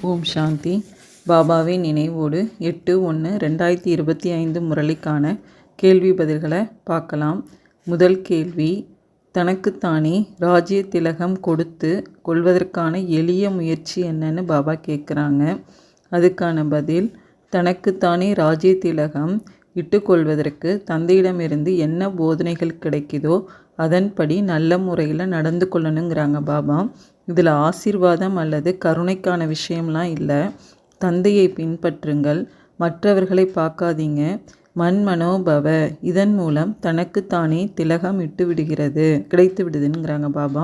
ஓம் சாந்தி. பாபாவின் நினைவோடு எட்டு ஒன்று ரெண்டாயிரத்தி இருபத்தி ஐந்து முரளிக்கான கேள்வி பதில்களை பார்க்கலாம். முதல் கேள்வி தனக்குத்தானே ராஜ்ய திலகம் கொடுத்து கொள்வதற்கான எளிய முயற்சி என்னன்னு பாபா கேட்குறாங்க அதுக்கான பதில் தனக்குத்தானே ராஜ்ய திலகம் இட்டுக்கொள்வதற்கு தந்தையிடமிருந்து என்ன போதனைகள் கிடைக்குதோ அதன்படி நல்ல முறையில் நடந்து கொள்ளணுங்கிறாங்க பாபா. இதில் ஆசீர்வாதம் அல்லது கருணைக்கான விஷயம்லாம் இல்லை. தந்தையை பின்பற்றுங்கள். மற்றவர்களை பார்க்காதீங்க. மண் மனோபவ. இதன் மூலம் தனக்குத்தானே திலகம் இட்டு விடுகிறது கிடைத்து விடுதுங்கிறாங்க பாபா.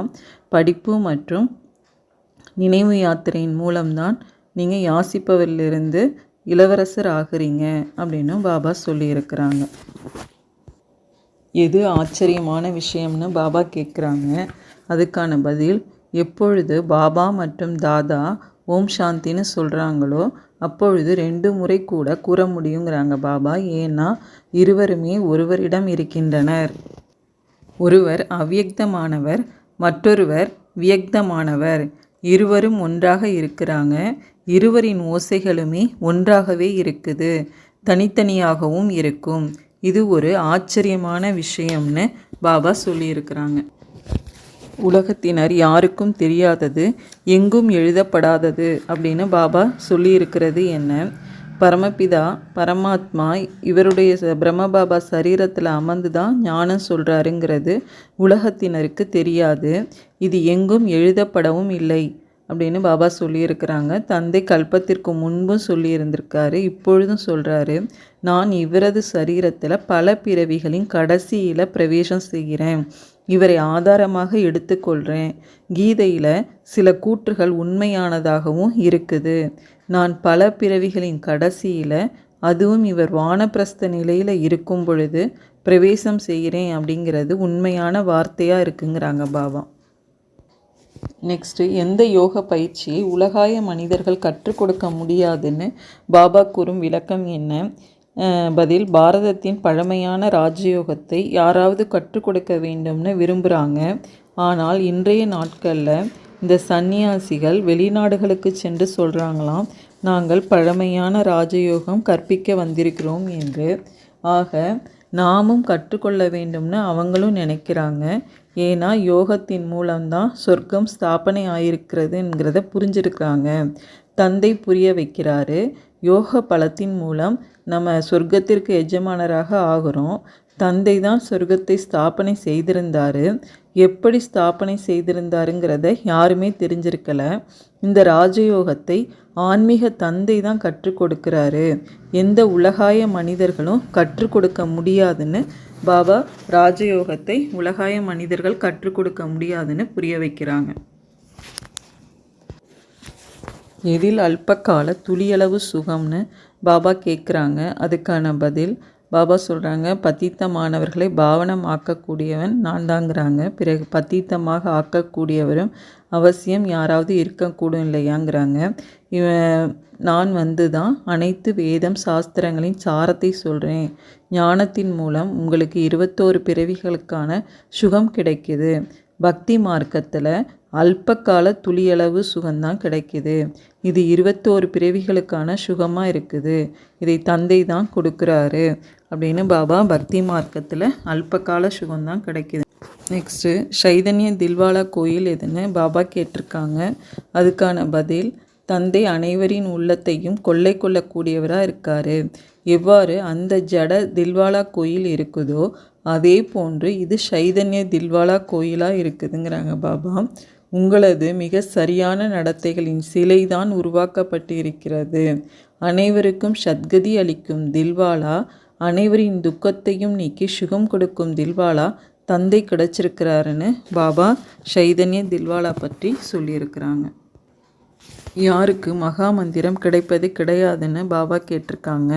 படிப்பு மற்றும் நினைவு யாத்திரையின் மூலம்தான் நீங்கள் யாசிப்பவரிலிருந்து இளவரசர் ஆகுறீங்க அப்படின்னு பாபா சொல்லியிருக்கிறாங்க. எது ஆச்சரியமான விஷயம்னு பாபா கேட்குறாங்க. அதுக்கான பதில் எப்பொழுது பாபா மற்றும் தாதா ஓம் சாந்தின்னு சொல்கிறாங்களோ அப்பொழுது ரெண்டு முறை கூட கூற முடியுங்கிறாங்க பாபா. ஏன்னா இருவருமே ஒருவரிடம் இருக்கின்றனர். ஒருவர் அவ்யக்தமானவர் மற்றொருவர் வியக்தமானவர். இருவரும் ஒன்றாக இருக்கிறாங்க. இருவரின் ஓசைகளுமே ஒன்றாகவே இருக்குது. தனித்தனியாகவும் இருக்கும். இது ஒரு ஆச்சரியமான விஷயம்னு பாபா சொல்லியிருக்கிறாங்க. உலகத்தினர் யாருக்கும் தெரியாதது எங்கும் எழுதப்படாதது அப்படின்னு பாபா சொல்லியிருக்கிறது என்ன? பரமபிதா பரமாத்மா இவருடைய பிரம்மபாபா சரீரத்தில் அமர்ந்து தான் ஞானம் சொல்கிறாருங்கிறது உலகத்தினருக்கு தெரியாது. இது எங்கும் எழுதப்படவும் இல்லை அப்படின்னு பாபா சொல்லியிருக்கிறாங்க. தந்தை கல்பத்திற்கு முன்பும் சொல்லியிருந்திருக்காரு இப்பொழுதும் சொல்கிறாரு நான் இவரது சரீரத்தில் பல பிறவிகளின் கடைசியில் பிரவேசம் செய்கிறேன். இவரை ஆதாரமாக எடுத்துக்கொள்கிறேன் கீதையில் சில கூற்றுகள் உண்மையானதாகவும் இருக்குது. நான் பல பிறவிகளின் கடைசியில் அதுவும் இவர் வானப்பிரஸ்த நிலையில் இருக்கும் பொழுது பிரவேசம் செய்கிறேன் அப்படிங்கிறது உண்மையான வார்த்தையாக இருக்குங்கிறாங்க பாபா. நெக்ஸ்ட்டு எந்த யோக பயிற்சியை உலகாய மனிதர்கள் கற்றுக் கொடுக்க முடியாதுன்னு பாபா கூறும் விளக்கம் என்ன? பதில் பாரதத்தின் பழமையான ராஜயோகத்தை யாராவது கற்றுக் கொடுக்க வேண்டும்னு விரும்புகிறாங்க ஆனால் இன்றைய நாட்களில் இந்த சந்நியாசிகள் வெளிநாடுகளுக்கு சென்று சொல்கிறாங்களாம் நாங்கள் பழமையான ராஜயோகம் கற்பிக்க வந்திருக்கிறோம் என்று. ஆக நாமும் கற்றுக்கொள்ள வேண்டும்னு அவங்களும் நினைக்கிறாங்க. ஏன்னா யோகத்தின் மூலம்தான் சொர்க்கம் ஸ்தாபனை ஆயிருக்கிறதுங்கிறத புரிஞ்சிருக்கிறாங்க. தந்தை புரிய வைக்கிறாரு. யோக பலத்தின் மூலம் நம்ம சொர்க்கத்திற்கு எஜமானராக ஆகிறோம். தந்தை தான் சொர்க்கத்தை ஸ்தாபனை செய்திருந்தார். எப்படி ஸ்தாபனை செய்திருந்தாருங்கிறத யாருமே தெரிஞ்சிருக்கல. இந்த ராஜயோகத்தை ஆன்மீக தந்தை தான் கற்றுக் கொடுக்குறாரு. எந்த உலகாய மனிதர்களும் கற்றுக் கொடுக்க முடியாதுன்னு பாபா ராஜயோகத்தை உலகாய மனிதர்கள் கற்றுக் கொடுக்க முடியாதுன்னு புரிய வைக்கிறாங்க. எதில் அல்பகால துளியளவு சுகம்னு பாபா கேட்குறாங்க அதுக்கான பதில் பாபா சொல்கிறாங்க பத்தீத்தமானவர்களை பாவனம் ஆக்கக்கூடியவன் நான் தாங்கிறாங்க பிறகு பத்தித்தமாக ஆக்கக்கூடியவரும் அவசியம் யாராவது இருக்கக்கூடும் இல்லையாங்கிறாங்க. இவன் நான் வந்து தான் அனைத்து வேதம் சாஸ்திரங்களின் சாரத்தை சொல்கிறேன் ஞானத்தின் மூலம் உங்களுக்கு இருபத்தோரு பிறவிகளுக்கான சுகம் கிடைக்குது. பக்தி மார்க்கத்தில் அல்பகால துளியளவு சுகம்தான் கிடைக்குது. இது இருபத்தோரு பிறவிகளுக்கான சுகமாக இருக்குது. இதை தந்தை தான் கொடுக்குறாரு அப்படின்னு பாபா பக்தி மார்க்கத்தில் அல்பகால சுகம்தான் கிடைக்குது. நெக்ஸ்ட்டு சைதன்ய தில்வாலா கோயில் எதுன்னு பாபா கேட்டிருக்காங்க. அதுக்கான பதில் தந்தை அனைவரின் உள்ளத்தையும் கொள்ளை கொள்ளக்கூடியவராக இருக்கார். எவ்வாறு அந்த ஜட தில்வாலா கோயில் இருக்குதோ அதே போன்று இது சைதன்ய தில்வாலா கோயிலாக இருக்குதுங்கிறாங்க பாபா. உங்களது மிக சரியான நடத்தைகளின் சிலைதான் உருவாக்கப்பட்டிருக்கிறது. அனைவருக்கும் சத்கதி அளிக்கும் தில்வாலா அனைவரின் துக்கத்தையும் நீக்கி சுகம் கொடுக்கும் தில்வாலா தந்தை கிடச்சிருக்கிறாருன்னு பாபா சைதன்ய தில்வாலா பற்றி சொல்லியிருக்கிறாங்க. யாருக்கு மகா மந்திரம் கிடைப்பது கிடையாதுன்னு பாபா கேட்டிருக்காங்க.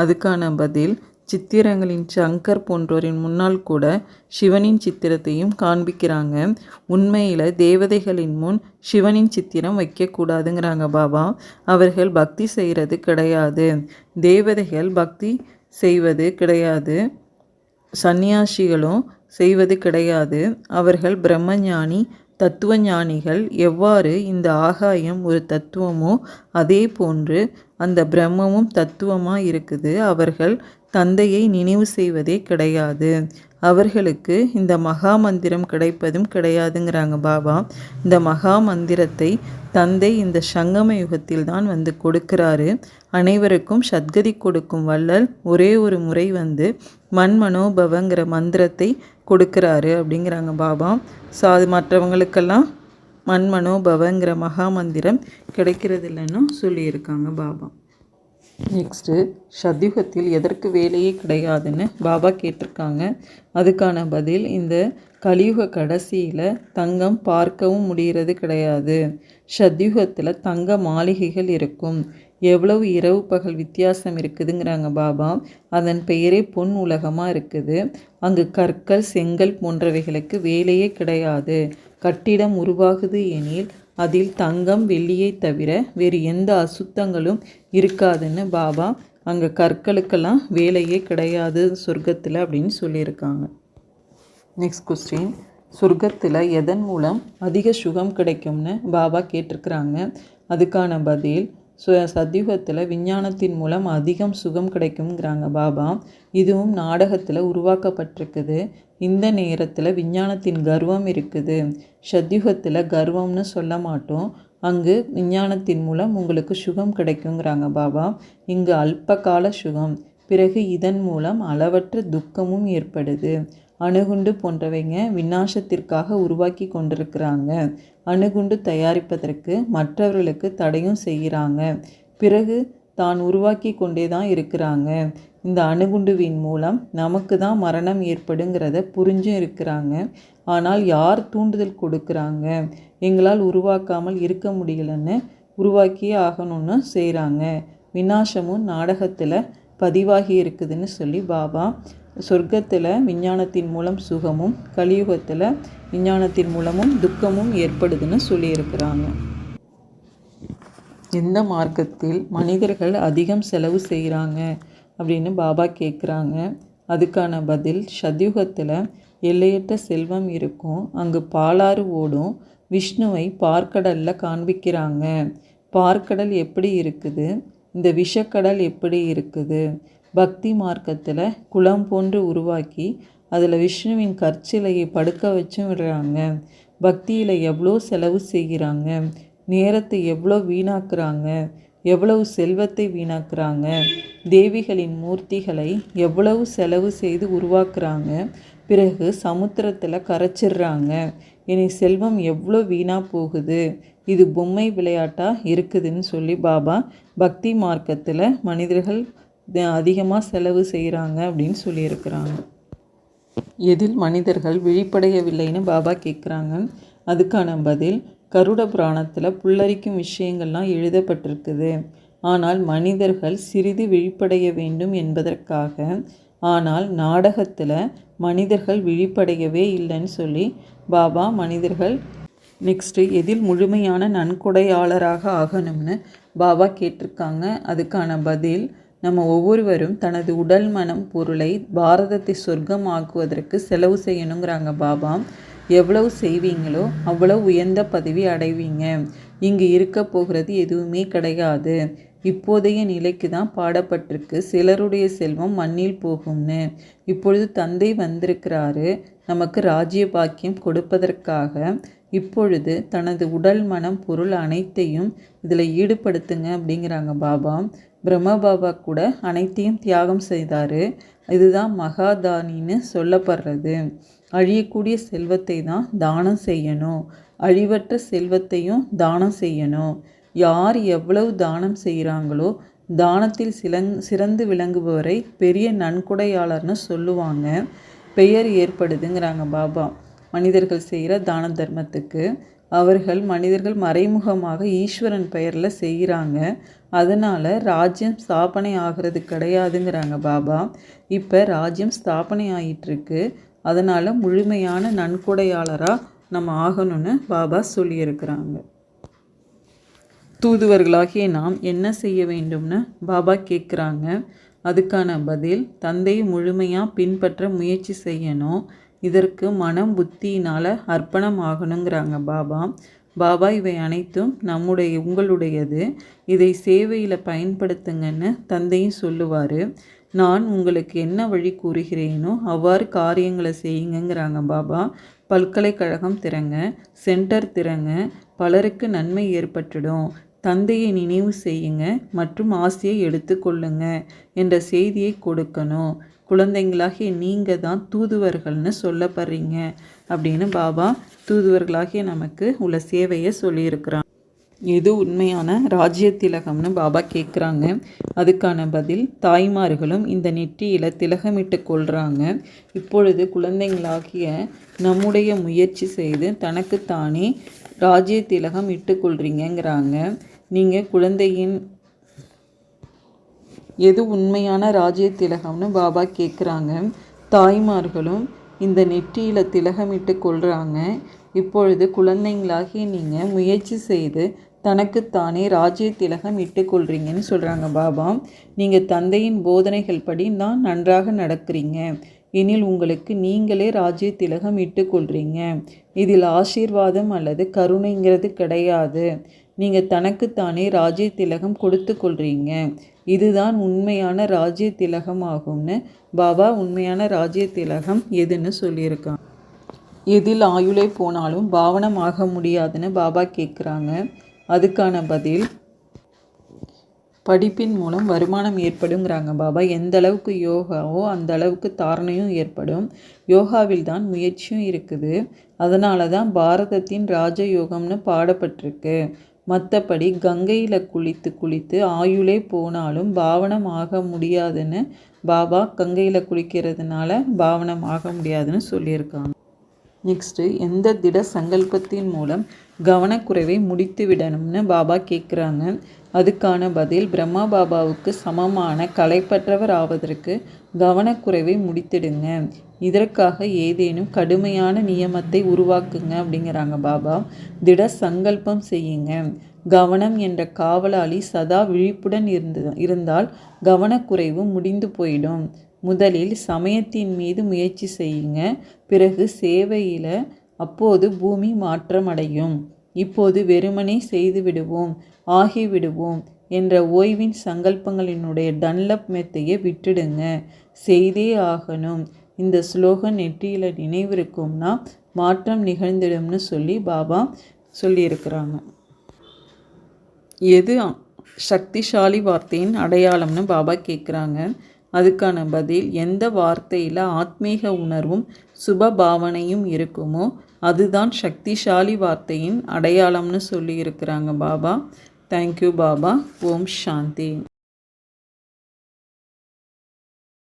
அதுக்கான பதில் சித்திரங்களின் சங்கர் போன்றோரின் முன்னால் கூட சிவனின் சித்திரத்தையும் காண்பிக்கிறாங்க. உண்மையில் தேவதைகளின் முன் சிவனின் சித்திரம் வைக்கக்கூடாதுங்கிறாங்க பாபா. அவர்கள் பக்தி செய்கிறது கிடையாது. தேவதைகள் பக்தி செய்வது கிடையாது. சந்நியாசிகளும் செய்வது கிடையாது. அவர்கள் பிரம்மஞானி தத்துவஞானிகள். எவ்வாறு இந்த ஆகாயம் ஒரு தத்துவமோ அதே போன்று அந்த பிரம்மமும் தத்துவமாக இருக்குது. அவர்கள் தந்தையை நினைவு செய்வதே கிடையாது. அவர்களுக்கு இந்த மகா மந்திரம் கிடைப்பதும் கிடையாதுங்கிறாங்க பாபா. இந்த மகா மந்திரத்தை தந்தை இந்த சங்கம யுகத்தில் தான் வந்து கொடுக்கிறாரு. அனைவருக்கும் சத்கதி கொடுக்கும் வள்ளல் ஒரே ஒரு முறை வந்து மண்மனோபவங்கிற மந்திரத்தை கொடுக்கிறாரு அப்படிங்கிறாங்க பாபா. ஸோ அது மற்றவங்களுக்கெல்லாம் மண்மனோபவங்கிற மகா மந்திரம் கிடைக்கிறது இல்லைன்னு சொல்லியிருக்காங்க பாபா. நெக்ஸ்ட்டு சத்யுகத்தில் எதற்கு வேலையே கிடையாதுன்னு பாபா கேட்டிருக்காங்க. அதுக்கான பதில் இந்த கலியுக கடைசியில் தங்கம் பார்க்கவும் முடிகிறது கிடையாது. சத்யுகத்தில் தங்க மாளிகைகள் இருக்கும். எவ்வளவு இரவு பகல் வித்தியாசம் இருக்குதுங்கிறாங்க பாபா. அதன் பெயரே பொன் உலகமாக இருக்குது. அங்கு கற்கள் செங்கல் போன்றவைகளுக்கு வேலையே கிடையாது. கட்டிடம் உருவாகுது எனில் அதில் தங்கம் வெள்ளியை தவிர வேறு எந்த அசுத்தங்களும் இருக்காதுன்னு பாபா அங்கே கற்களுக்கெல்லாம் வேலையே கிடையாது சொர்க்கத்தில் அப்படின்னு சொல்லியிருக்காங்க. நெக்ஸ்ட் கொஸ்டின் சொர்க்கத்தில் எதன் மூலம் அதிக சுகம் கிடைக்கும்னு பாபா கேட்டிருக்கிறாங்க. அதுக்கான பதில் சு சத்யுகத்தில் விஞ்ஞானத்தின் மூலம் அதிகம் சுகம் கிடைக்குங்கிறாங்க பாபா. இதுவும் நாடகத்தில் உருவாக்கப்பட்டிருக்குது. இந்த நேரத்தில் விஞ்ஞானத்தின் கர்வம் இருக்குது. சத்யுகத்தில் கர்வம்னு சொல்ல மாட்டோம். அங்கு விஞ்ஞானத்தின் மூலம் உங்களுக்கு சுகம் கிடைக்குங்கிறாங்க பாபா. இங்கு அல்பகால சுகம். பிறகு இதன் மூலம் அளவற்ற துக்கமும் ஏற்படுது. அணுகுண்டு போன்றவைங்க விநாசத்திற்காக உருவாக்கி கொண்டிருக்கிறாங்க. அணுகுண்டு தயாரிப்பதற்கு மற்றவர்களுக்கு தடையும் செய்கிறாங்க. பிறகு தான் உருவாக்கி கொண்டே தான் இருக்கிறாங்க. இந்த அணுகுண்டுவின் மூலம் நமக்கு தான் மரணம் ஏற்படுங்கிறத புரிஞ்சும் இருக்கிறாங்க. ஆனால் யார் தூண்டுதல் கொடுக்குறாங்க? எங்களால் உருவாக்காமல் இருக்க முடியலன்னு உருவாக்கியே ஆகணும்னு செய்கிறாங்க விநாசமும் நாடகத்தில் பதிவாகி இருக்குதுன்னு சொல்லி பாபா சொர்க்கத்தில் விஞ்ஞானத்தின் மூலம் சுகமும் கலியுகத்தில் விஞ்ஞானத்தின் மூலமும் துக்கமும் ஏற்படுதுன்னு சொல்லியிருக்கிறாங்க. எந்த மார்க்கத்தில் மனிதர்கள் அதிகம் செலவு செய்கிறாங்க அப்படின்னு பாபா கேட்குறாங்க அதுக்கான பதில் சத்யுகத்தில் எல்லையற்ற செல்வம் இருக்கும். அங்கு பாலாறு ஓடும். விஷ்ணுவை பார்க்கடலில் காண்பிக்கிறாங்க. பார்க்கடல் எப்படி இருக்குது? இந்த விஷக்கடல் எப்படி இருக்குது? பக்தி மார்க்கத்தில் குளம் போன்று உருவாக்கி அதில் விஷ்ணுவின் கற்சிலையை படுக்க வச்சும் விடுறாங்க. பக்தியில் எவ்வளோ செலவு செய்கிறாங்க? நேரத்தை எவ்வளோ வீணாக்குறாங்க? எவ்வளவு செல்வத்தை வீணாக்குறாங்க? தேவிகளின் மூர்த்திகளை எவ்வளவு செலவு செய்து உருவாக்குறாங்க? பிறகு சமுத்திரத்தில் கரைச்சிடுறாங்க. இனி செல்வம் எவ்வளோ வீணாக போகுது? இது பொம்மை விளையாட்டாக இருக்குதுன்னு சொல்லி பாபா பக்தி மார்க்கத்தில் மனிதர்கள் அதிகமாக செலவு செய்கிறாங்க அப்படின்னு சொல்லியிருக்கிறாங்க. எதில் மனிதர்கள் விழிப்படையவில்லைன்னு பாபா கேட்குறாங்க அதுக்கான பதில் கருட புராணத்தில் புல்லரிக்கும் விஷயங்கள்லாம் எழுதப்பட்டிருக்குது. ஆனால் மனிதர்கள் சிறிது விழிப்படைய வேண்டும் என்பதற்காக ஆனால் நாடகத்தில் மனிதர்கள் விழிப்படையவே இல்லைன்னு சொல்லி பாபா மனிதர்கள் நெக்ஸ்ட்டு எதில் முழுமையான நன்கொடையாளராக ஆகணும்னு பாபா கேட்டிருக்காங்க. அதுக்கான பதில் நம்ம ஒவ்வொருவரும் தனது உடல் மனம் பொருளை பாரதத்தை சொர்க்கமாக்குவதற்கு செலவு செய்யணுங்கிறாங்க பாபா. எவ்வளவு செய்வீங்களோ அவ்வளவு உயர்ந்த பதவி அடைவீங்க. இங்கு இருக்க போகிறது எதுவுமே கிடையாது. இப்போதைய நிலைக்கு தான் பாடப்பட்டிருக்கு. சிலருடைய செல்வம் மண்ணில் போகும்னு. இப்பொழுது தந்தை வந்திருக்கிறாரு. நமக்கு ராஜ்ய பாக்கியம் கொடுப்பதற்காக. இப்பொழுது தனது உடல் மனம் பொருள் அனைத்தையும் இதில் ஈடுபடுத்துங்க அப்படிங்கிறாங்க பாபா. பிரம்ம பாபா கூட அனைத்தையும் தியாகம் செய்தார். இதுதான் மகாதானின்னு சொல்லப்படுறது. அழியக்கூடிய செல்வத்தை தான் தானம் செய்யணும். அழிவற்ற செல்வத்தையும் தானம் செய்யணும். யார் எவ்வளவு தானம் செய்கிறாங்களோ தானத்தில் சிலங் சிறந்து விளங்குபவரை பெரிய நன்கொடையாளர்னு சொல்லுவாங்க. பெயர் ஏற்படுதுங்கிறாங்க பாபா. மனிதர்கள் செய்கிற தான தர்மத்துக்கு அவர்கள் மனிதர்கள் மறைமுகமாக ஈஸ்வரன் பெயரில் செய்கிறாங்க. அதனால் ராஜ்யம் ஸ்தாபனை ஆகிறது கிடையாதுங்கிறாங்க பாபா. இப்போ ராஜ்யம் ஸ்தாபனை ஆகிட்டுருக்கு அதனால் முழுமையான நன்கொடையாளராக நம்ம ஆகணும்னு பாபா சொல்லியிருக்கிறாங்க. தூதுவர்களாகிய நாம் என்ன செய்ய வேண்டும்னு பாபா கேட்குறாங்க. அதுக்கான பதில் தந்தையை முழுமையாக பின்பற்ற முயற்சி செய்யணும். இதற்கு மனம் புத்தியினால் அர்ப்பணம் ஆகணுங்கிறாங்க பாபா. பாபா இவை அனைத்தும் நம்முடைய உங்களுடையது. இதை சேவையில் பயன்படுத்துங்கன்னு தந்தையும் சொல்லுவார். நான் உங்களுக்கு என்ன வழி கூறுகிறேனோ அவ்வாறு காரியங்களை செய்யுங்கிறாங்க பாபா. பல்கலைக்கழகம் திறங்க சென்டர் திறங்க பலருக்கு நன்மை ஏற்பட்டுடும். தந்தையை நினைவு செய்யுங்க மற்றும் ஆசையை எடுத்துக்கொள்ளுங்க என்ற செய்தியை கொடுக்கணும். குழந்தைங்களாகிய நீங்கள் தான் தூதுவர்கள்னு சொல்லப்படுறீங்க அப்படின்னு பாபா தூதுவர்களாகிய நமக்கு உள்ள சேவையை சொல்லியிருக்கிறான். எது உண்மையான ராஜ்ய திலகம்னு பாபா கேட்குறாங்க அதுக்கான பதில் தாய்மார்களும் இந்த நெற்றியில் திலகமிட்டு கொள்கிறாங்க இப்பொழுது குழந்தைங்களாகிய நம்முடைய முயற்சி செய்து தனக்குத்தானே ராஜ்ய திலகம் இட்டுக்கொள்கிறீங்கிறாங்க நீங்கள் குழந்தையின் எது உண்மையான ராஜ்ய திலகம்னு பாபா கேட்குறாங்க தாய்மார்களும் இந்த நெற்றியில் திலகமிட்டு கொள்கிறாங்க இப்பொழுது குழந்தைங்களாகி நீங்கள் முயற்சி செய்து தனக்குத்தானே ராஜ்ய திலகம் இட்டுக்கொள்கிறீங்கன்னு சொல்கிறாங்க பாபா. நீங்கள் தந்தையின் போதனைகள் படி தான் நன்றாக நடக்கிறீங்க. எனில் உங்களுக்கு நீங்களே ராஜ்ய திலகம் இட்டுக்கொள்கிறீங்க இதில் ஆசீர்வாதம் அல்லது கருணைங்கிறது கிடையாது. நீங்கள் தனக்குத்தானே ராஜ்ய திலகம் கொடுத்து கொள்கிறீங்க இதுதான் உண்மையான ராஜ்ய திலகம் ஆகும்னு பாபா உண்மையான ராஜ்ய திலகம் எதுன்னு சொல்லியிருக்கான் எதில் ஆயுளை போனாலும் பாவனம் ஆக முடியாதுன்னு பாபா கேட்குறாங்க அதுக்கான பதில் படிப்பின் மூலம் வருமானம் ஏற்படுங்கிறாங்க பாபா. எந்த அளவுக்கு யோகாவோ அந்த அளவுக்கு தாரணையும் ஏற்படும். யோகாவில் தான் முயற்சியும் இருக்குது. அதனால தான் பாரதத்தின் ராஜயோகம்னு பாடப்பட்டிருக்கு. மற்றபடி கங்கையில் குளித்து குளித்து ஆயுளே போனாலும் பாவனம் ஆக முடியாதுன்னு பாபா கங்கையில் குளிக்கிறதுனால பாவனம் ஆக முடியாதுன்னு சொல்லியிருக்காங்க. நெக்ஸ்ட்டு எந்த திட சங்கல்பத்தின் மூலம் கவனக்குறைவை முடித்து விடணும்னு பாபா கேட்குறாங்க அதுக்கான பதில் பிரம்மா பாபாவுக்கு சமமான கலைப்பற்றவர் ஆவதற்கு கவனக்குறைவை முடித்திடுங்க. இதற்காக ஏதேனும் கடுமையான நியமத்தை உருவாக்குங்க அப்படிங்கிறாங்க பாபா. திட சங்கல்பம் செய்யுங்க. கவனம் என்ற காவலாளி சதா விழிப்புடன் இருந்து இருந்தால் கவனக்குறைவு முடிந்து போயிடும். முதலில் சமயத்தின் மீது முயற்சி செய்யுங்க. பிறகு சேவையில் அப்போது பூமி மாற்றமடையும். இப்போது வெறுமனே செய்து விடுவோம் ஆகிவிடுவோம் என்ற ஓய்வின் சங்கல்பங்களினுடைய டன்லப் மெத்தையை விட்டுடுங்க. செய்தே ஆகணும். இந்த ஸ்லோகன் நெற்றியில் நினைவிருக்கும்னா மாற்றம் நிகழ்ந்திடும்னு சொல்லி பாபா சொல்லியிருக்கிறாங்க. எது சக்திசாலி வார்த்தையின் அடையாளம்னு பாபா கேட்குறாங்க. அதுக்கான பதில் எந்த வார்த்தையில் ஆத்மீக உணர்வும் சுப பாவனையும் இருக்குமோ அதுதான் சக்திசாலி வார்த்தையின் அடையாளம்னு சொல்லியிருக்கிறாங்க Baba. Thank you Baba. Om Shanti.